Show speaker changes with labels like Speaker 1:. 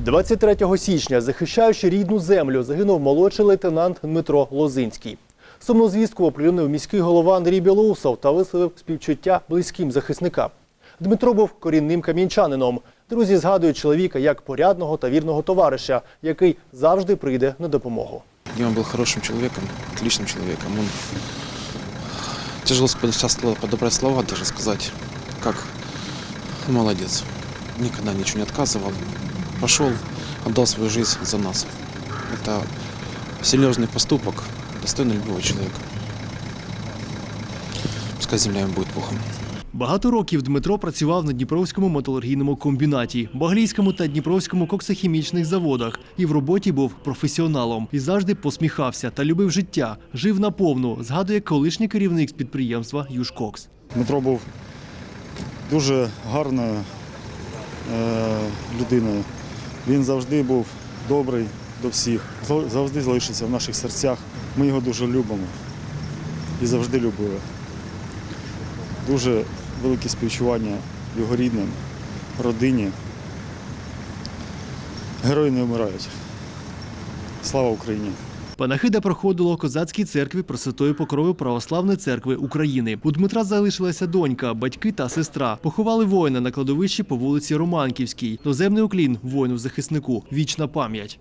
Speaker 1: 23 січня, захищаючи рідну землю, загинув молодший лейтенант Дмитро Лозинський. Сумну звістку оприлюднив міський голова Андрій Білоусов та висловив співчуття близьким захисникам. Дмитро був корінним кам'янчанином. Друзі згадують чоловіка як порядного та вірного товариша, який завжди прийде на допомогу.
Speaker 2: Дима был хорошим человеком, отличным человеком. Он тяжело сейчас подобрать слова, даже сказать, как молодец. Никогда ничего не отказывал. Пошел, отдал свою жизнь за нас. Это серьезный поступок, достойный любого человека. Пускай земля им будет пухом.
Speaker 1: Багато років Дмитро працював на Дніпровському металургійному комбінаті, Баглійському та Дніпровському коксохімічних заводах. І в роботі був професіоналом. І завжди посміхався та любив життя. Жив наповну, згадує колишній керівник з підприємства Южкокс.
Speaker 3: Дмитро був дуже гарною е, людиною. Він завжди був добрий до всіх, завжди залишиться в наших серцях. Ми його дуже любимо і завжди любили. Дуже велике співчування його рідним, родині. Герої не вмирають. Слава Україні!
Speaker 1: Панахида проходила у козацькій церкві Пресвятої Покрови Православної церкви України. У Дмитра залишилася донька, батьки та сестра. Поховали воїна на кладовищі по вулиці Романківській. Доземний уклін воїну-захиснику. Вічна пам'ять.